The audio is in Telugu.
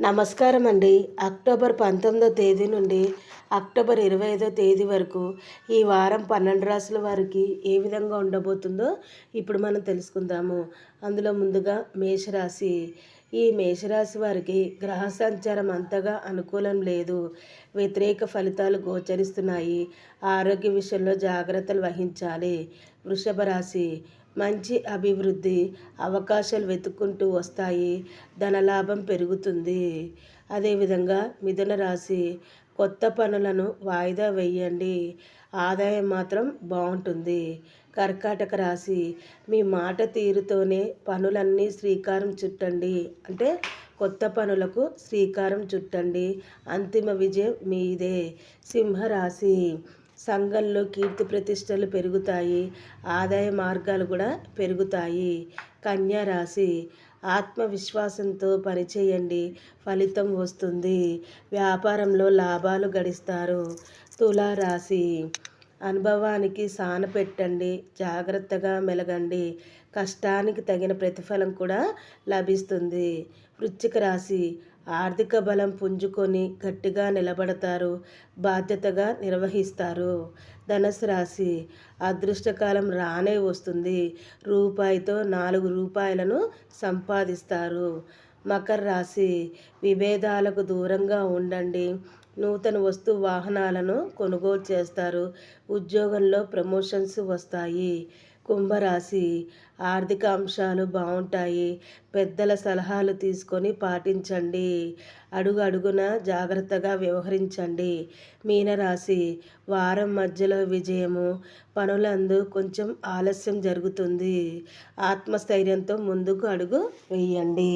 నమస్కారం అండి అక్టోబర్ పంతొమ్మిదో తేదీ నుండి అక్టోబర్ ఇరవై ఐదో తేదీ వరకు ఈ వారం పన్నెండు రాసుల వారికి ఏ విధంగా ఉండబోతుందో ఇప్పుడు మనం తెలుసుకుందాము. అందులో ముందుగా మేషరాశి. ఈ మేషరాశి వారికి గ్రహ సంచారం అంతగా అనుకూలం లేదు. వ్యతిరేక ఫలితాలు గోచరిస్తున్నాయి. ఆరోగ్య విషయంలో జాగ్రత్తలు వహించాలి. వృషభ రాశి. మంచి అభివృద్ధి అవకాశాలు వెతుక్కుంటూ వస్తాయి. ధనలాభం పెరుగుతుంది. అదేవిధంగా మిథున రాశి కొత్త పనులను వాయిదా వేయండి. ఆదాయం మాత్రం బాగుంటుంది. కర్కాటక రాశి మీ మాట తీరుతోనే పనులన్నీ శ్రీకారం చుట్టండి. అంటే కొత్త పనులకు శ్రీకారం చుట్టండి. అంతిమ విజయం మీదే. సింహరాశి సంఘంలో కీర్తి ప్రతిష్టలు పెరుగుతాయి. ఆదాయ మార్గాలు కూడా పెరుగుతాయి. కన్యా రాశి ఆత్మవిశ్వాసంతో పనిచేయండి. ఫలితం వస్తుంది. వ్యాపారంలో లాభాలు గడిస్తారు. తులారాశి అనుభవానికి సాన పెట్టండి. జాగ్రత్తగా మెలగండి. కష్టానికి తగిన ప్రతిఫలం కూడా లభిస్తుంది. వృశ్చిక రాశి ఆర్థిక బలం పుంజుకొని గట్టిగా నిలబడతారు బాధ్యతగా నిర్వహిస్తారు. ధనుసు రాశి అదృష్టకాలం రానే వస్తుంది. రూపాయితో నాలుగు రూపాయలను సంపాదిస్తారు. మకర రాశి విభేదాలకు దూరంగా ఉండండి. నూతన వస్తు వాహనాలను కొనుగోలు చేస్తారు. ఉద్యోగంలో ప్రమోషన్స్ వస్తాయి. కుంభరాశి. ఆర్థిక అంశాలు బాగుంటాయి పెద్దల సలహాలు తీసుకొని పాటించండి. అడుగు అడుగున జాగ్రత్తగా వ్యవహరించండి. మీనరాశి. వారం మధ్యలో విజయము. పనులందు కొంచెం ఆలస్యం జరుగుతుంది. ఆత్మస్థైర్యంతో ముందుకు అడుగు వేయండి.